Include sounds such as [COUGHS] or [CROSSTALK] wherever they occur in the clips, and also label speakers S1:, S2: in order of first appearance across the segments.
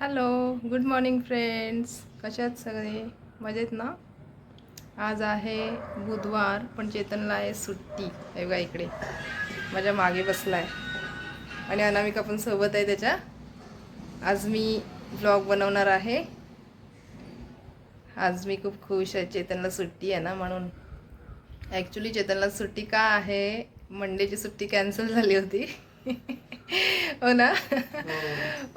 S1: Hello good morning friends कसे आहेत सगळे? मजेत ना? आज आहे बुधवार पण चेतनला आहे सुट्टी. हे बघा इकडे. माझ्या मागे बसला आहे आणि अनामिका पण सोबत आहे त्याच्या. आज मी ब्लॉग बनवणार आहे. आज मी खूप खुश आहे. चेतनला सुट्टी आहे ना म्हणून. ॲक्च्युली चेतनला सुट्टी का आहे? मंडेची सुट्टी कॅन्सल झाली होती. [LAUGHS] हो ना?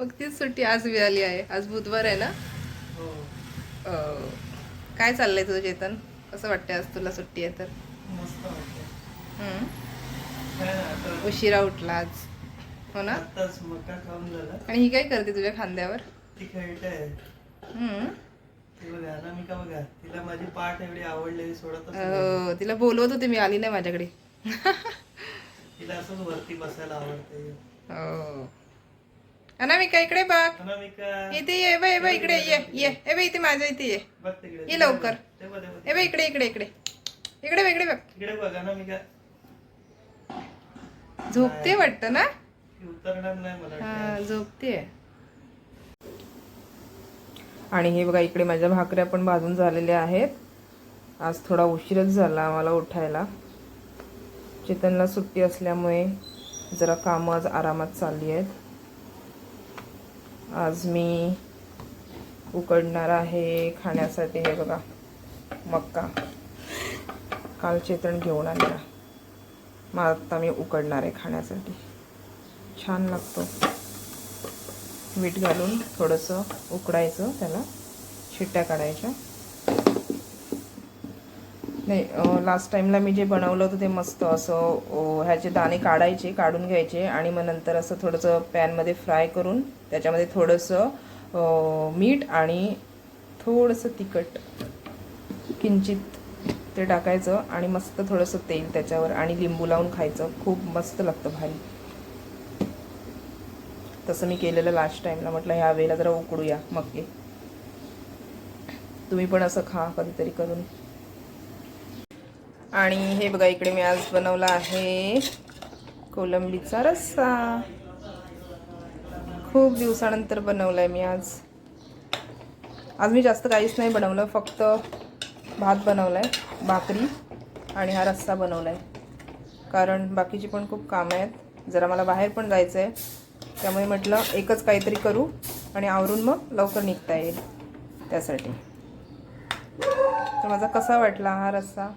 S1: मग तीच सुट्टी आज मिळाली आहे. आज बुधवार आहे ना? अं, काय चाललंय तुझं चेतन? कसं वाटतंय आज तुला सुट्टी आहे तर?
S2: आता
S1: उशिरा उठला आज. हो ना? आणि ही काय करते तुझ्या खांद्यावर?
S2: तिला
S1: बोलवत होते मी आली नाही माझ्याकडे. [LAUGHS]
S2: तिला असंच वरती बसायला आवडते.
S1: हो. अनामिका इकडे बघ.
S2: अनामिका.
S1: इथे ये बघ बघ इकडे ये ये. ए बघ इथे माझ्या इथे ये.
S2: बघ तिकडे.
S1: ये लवकर.
S2: ते बघ, ते बघ.
S1: ए बघ इकडे इकडे इकडे. इकडे बघ, इकडे बघ.
S2: इकडे बघ अनामिका.
S1: झोपते वाटतं ना?
S2: ती उतरणार नाही मला
S1: हा. झोपते. आणि हे बघा इकडे माझ्या भाकऱ्या पण भाजून झालेल्या आहेत. आज थोडा उशीरच झाला मला उठायला. चेतनला सुट्टी असल्यामुळे जरा कामं आज आरामात चालली आहेत. आज मी उकडणार आहे खाण्यासाठी हे बघा मक्का. काल चेतन घेऊन आलेला. मग आत्ता मी उकडणार आहे खाण्यासाठी. छान लागतो. मीठ घालून थोडंसं उकडायचं त्याला शिट्ट्या काढायच्या. नाही लास्ट टाईमला मी जे बनवलं होतं ते मस्त असं ह्याचे दाणे काढायचे काढून घ्यायचे आणि मग नंतर असं थोडंसं पॅनमध्ये फ्राय करून त्याच्यामध्ये थोडंसं मीठ आणि थोडंसं तिखट किंचित ते टाकायचं आणि मस्त थोडंसं तेल त्याच्यावर आणि लिंबू लावून खायचं. खूप मस्त लागतं भारी. तसं मी केलेलं लास्ट टाईमला म्हटलं ह्या वेळेला जरा उकडूया मक्के तुम्ही पण असं खा कधीतरी करून. आणि हे बघा इकडे मी आज बनवला आहे कोलंबीचा रस्सा. खूप दिवसानंतर बनवलाय मी आज. आज मी जास्त काहीच नाही बनवलं फक्त भात बनवलाय भाकरी आणि हा रस्सा बनवलाय. कारण बाकीची पण खूप कामं आहेत. जरा मला बाहेर पण जायचं आहे त्यामुळे म्हटलं एकच काहीतरी करू आणि आवरून मग लवकर निघता येईल त्यासाठी. तर माझा कसा वाटला हा रस्सा?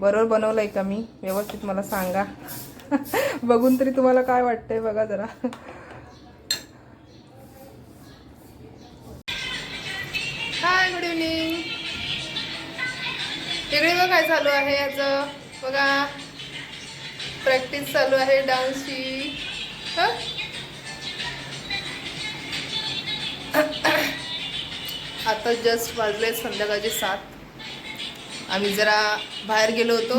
S1: बरोबर बनवलं आहे का मी? व्यवस्थित मला सांगा. [LAUGHS] बघून तरी तुम्हाला काय वाटतंय बघा जरा. हाय गुड इव्हनिंग तिकडे बघ काय चालू आहे याचं. बघा. प्रॅक्टिस चालू आहे डान्सची [COUGHS] आता जस्ट वाजले संध्याकाळचे सात. आम्ही जरा बाहेर गेलो होतो.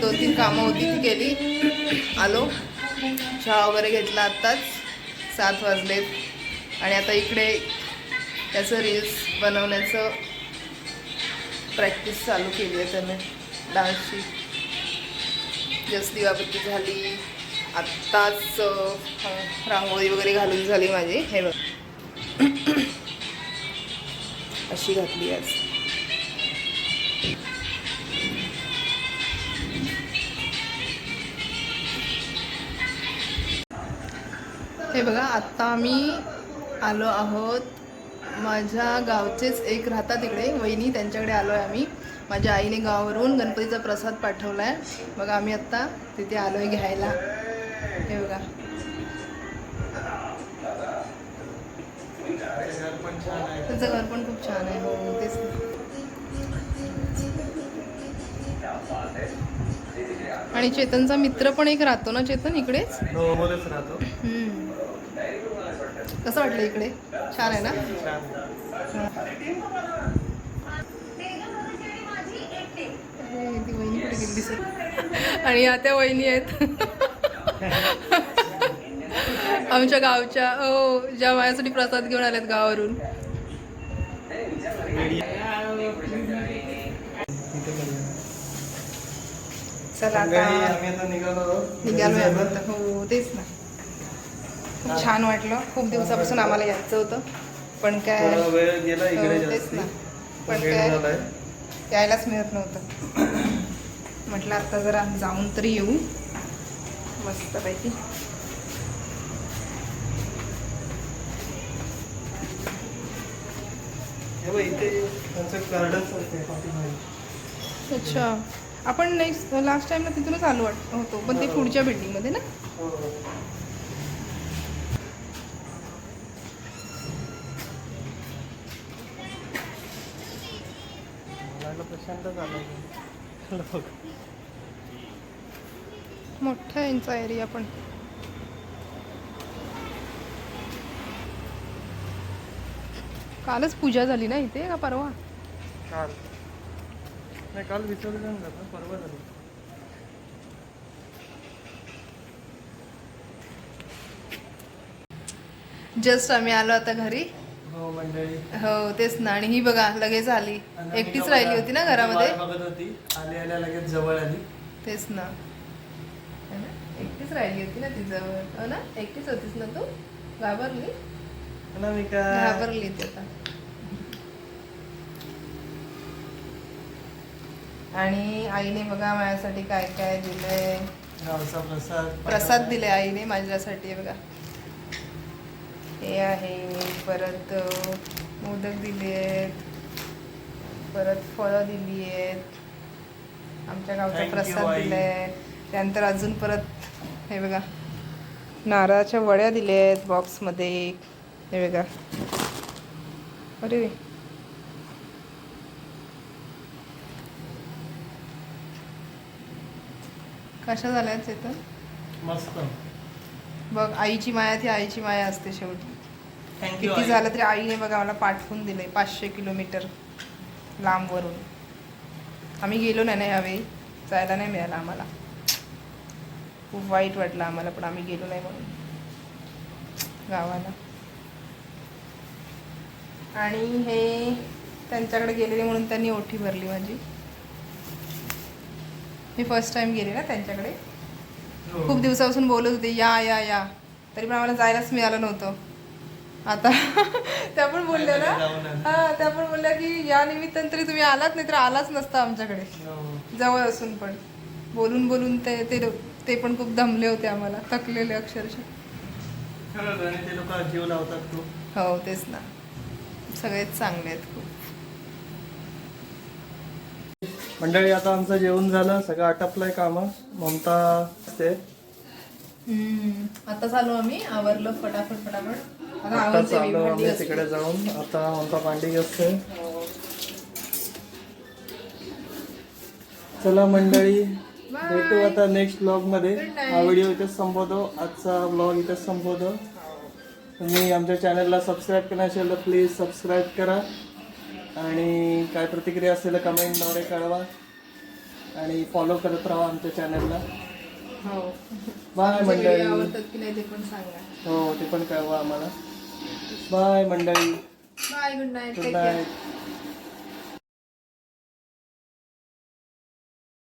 S1: दोन तीन कामं होती ती केली. आलो. चहा वगैरे घेतला आत्ताच. सात वाजले. आणि आता इकडे त्याचं रील्स बनवण्याचं प्रॅक्टिस चालू केली आहे त्याने. डान्सची जस्ट दिवाबत्ती झाली. आत्ताच रांगोळी वगैरे घालून झाली माझी. हे बघ. अशी घातली आज. हे बघा आत्ता आम्ही आलो आहोत माझ्या गावचेच एक राहतात तिकडे. वहिनी त्यांच्याकडे आलो आहे आम्ही. माझ्या आईने गावावरून गणपतीचा प्रसाद पाठवला आहे बघा आम्ही आत्ता तिथे आलो आहे घ्यायला. हे बघा.
S2: त्याचं घर पण
S1: खूप छान आहे. हो तेच आणि चेतनचा मित्र पण एक राहतो ना चेतन इकडेच?
S2: हो राहतो.
S1: कसं वाटलं इकडे? छान आहे ना? आणि या त्या वहिनी आहेत. [LAUGHS] आमच्या गावच्या हो ज्या माझ्यासाठी प्रसाद घेऊन आल्यात गावावरून. चला आता
S2: निघालो.
S1: हो तेच ना. खूप छान वाटलं. खूप दिवसापासून आम्हाला यायचं होतं. पण काय? हो, तेच ना.
S2: पण
S1: काय? यायलाच मिळत नव्हतं. म्हटलं आता जरा जाऊन तरी येऊ. मस्तपैकी.
S2: हे
S1: अच्छा. आपण नेक्स्ट लास्ट टाइमला तिथूनच आलो होतो. पण ते. पुढच्या बिल्डिंगमध्ये ना? मोठा यांचा एरिया पण. कालच पूजा झाली ना इथे का परवा?
S2: नाही काल विसर्जन झालं परवा झालं.
S1: जस्ट आम्ही आलो आता घरी.
S2: हो मंडळी.
S1: हो तेच ना आणि ही बघा लगेच आली. एकटीच राहिली होती ना घरामध्ये.
S2: बघत होती. आली आल्या लगेच जवळ आली.
S1: तेच ना. है ना? एकटीच राहिली होती ना ती जवळ. हो ना? एकटीच होतीस ना तू? घाबरली?
S2: अनामिका
S1: घाबरली ती आता. आणि आईने बघा माझ्यासाठी काय काय दिलंय.
S2: गावचा प्रसाद.
S1: प्रसाद दिले आईने माझ्यासाठी बघा. हे आहे. परत मोदक दिले आहेत परत फळं दिली आहेत आमच्या गावचा
S2: Thank you,
S1: प्रसाद
S2: आई.
S1: दिलाय. त्यानंतर अजून परत हे बघा. नारळाच्या वड्या दिल्या आहेत बॉक्समध्ये हे बघा. अरे कशा झाल्या चेतन
S2: मस्त.
S1: बघ आईची माया ती आईची माया असते शेवटी. किती झालं तरी आईने बघा मला पाठवून दिलंय पाचशे किलोमीटर लांबवरून. आम्ही गेलो नाही ना यावेळी जायला नाही मिळालं आम्हाला. खूप वाईट वाटलं आम्हाला पण आम्ही गेलो नाही म्हणून. गावाला. आणि हे त्यांच्याकडे गेलेले म्हणून त्यांनी ओठी भरली माझी. मी फर्स्ट टाइम गेले ना त्यांच्याकडे.
S2: हो.
S1: खूप दिवसापासून बोलत होते या या या. तरी पण आम्हाला जायलाच मिळालं नव्हतं. आता [LAUGHS] त्या पण बोलल्या ना. हा त्या पण बोलल्या की या निमित्तानं तरी तुम्ही आलात नाही तर आलाच नसता आमच्याकडे.
S2: हो.
S1: जवळ असून पण. बोलून बोलून ते ते ते पण खूप दमले होते आम्हाला थकलेले अक्षरशः. हो तेच ना. सगळेच चांगले आहेत खूप.
S2: मंडळी आता आमचं जेवण झालं. सगळं आटपलंय काम. ममता असते.
S1: आता चालू आम्ही. आवरलं फटाफट फटाफट. आता भांडी
S2: आम्ही. तिकडे जाऊन. आता ममता भांडी घासते.
S1: हो.
S2: चला मंडळी. भेटू आता नेक्स्ट
S1: ब्लॉगमध्ये.
S2: हा व्हिडिओ इथेच संपवतो. आजचा ब्लॉग इथेच संपवतो. तुम्ही आमच्या चॅनलला सबस्क्राईब केलं असेल तर प्लीज सबस्क्राईब करा. आणि काय प्रतिक्रिया असेल कमेंटद्वारे कळवा. आणि फॉलो करत राहा आमच्या चॅनलला
S1: हो.
S2: बाय मंडळी.
S1: आवडतात की नाही ते पण सांगा.
S2: हो ते पण कळवा आम्हाला. बाय मंडळी.
S1: Bye good night
S2: good night